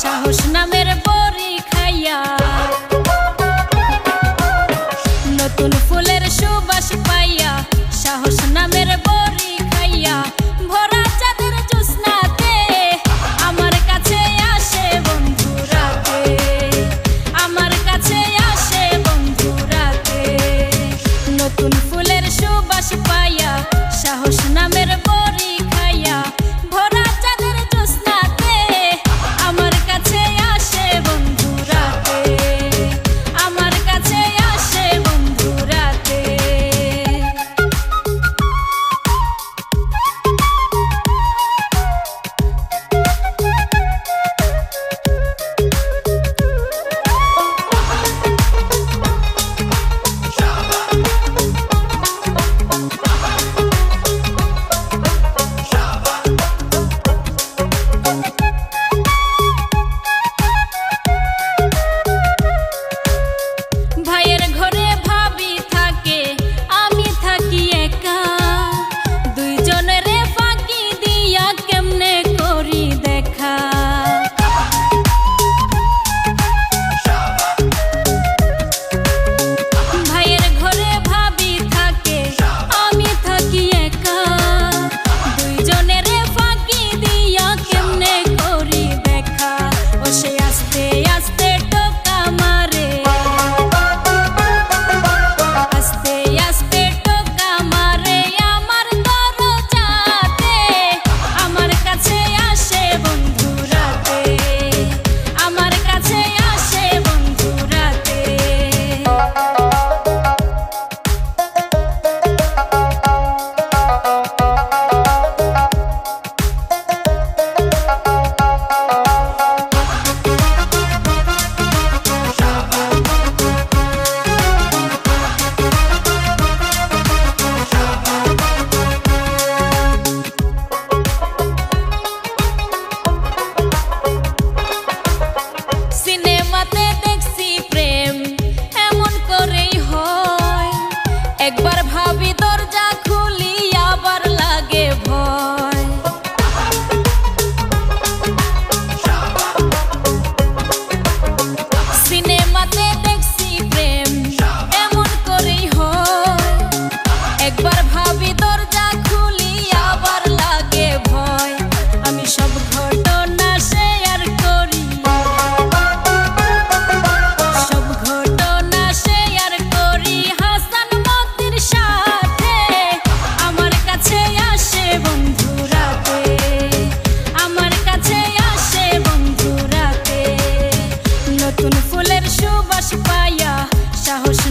সাহস নামের খাইয়া। নতুন ফুলের পাইয়া, সাহস নামের খাইয়া। ভরা আমার কাছে আসে আমার কাছে আসে নতুন ফুলের পাইয়া, সাহস 是白呀，啥好？